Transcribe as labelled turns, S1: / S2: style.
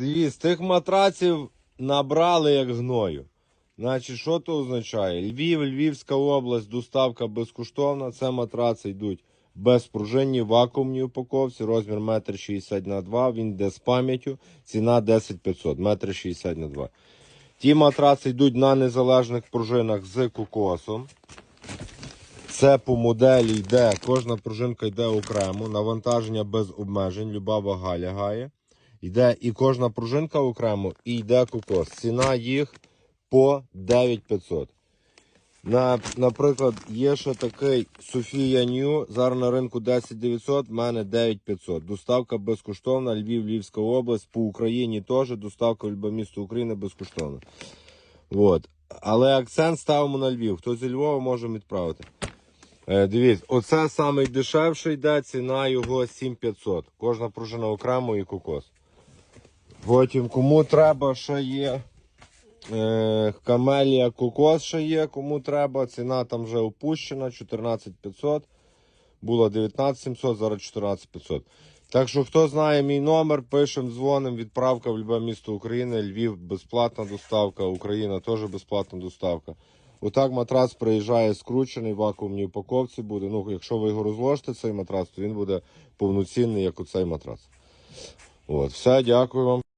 S1: З тих матраців набрали як гною. Значить, що це означає? Львів, Львівська область, доставка безкоштовна. Це матраци йдуть безпружинні, вакуумні упаковці, розмір 1,60 на 2, він йде з пам'яттю, ціна 10 500, 1,60 на 2. Ті матраци йдуть на незалежних пружинах з кокосом. Це по моделі йде, кожна пружинка йде окремо, навантаження без обмежень, люба вага лягає. Йде і кожна пружинка окремо, і йде кокос. Ціна їх по 9500. На, наприклад, є ще такий Софія Нью, зараз на ринку 10900, в мене 9500. Доставка безкоштовна, Львів, Львівська область, по Україні теж, доставка в любе місто України безкоштовна. От. Але акцент ставимо на Львів. Хто зі Львова можемо відправити. Е, дивіться, оце самий дешевший йде, ціна його 7500. Кожна пружина окремо і кокос. Потім, кому треба, ще є. Е, Камелія кокос ще є, кому треба. Ціна там вже опущена, 14500. Було 19700, зараз 14500. Так що, хто знає мій номер, пишемо, дзвонимо, відправка в любе місто України, Львів безплатна доставка, Україна теж безплатна доставка. Отак матрац приїжджає скручений в вакуумній упаковці буде. Ну, якщо ви його розложите, цей матрац, то він буде повноцінний, як оцей матрац. От, все, дякую вам.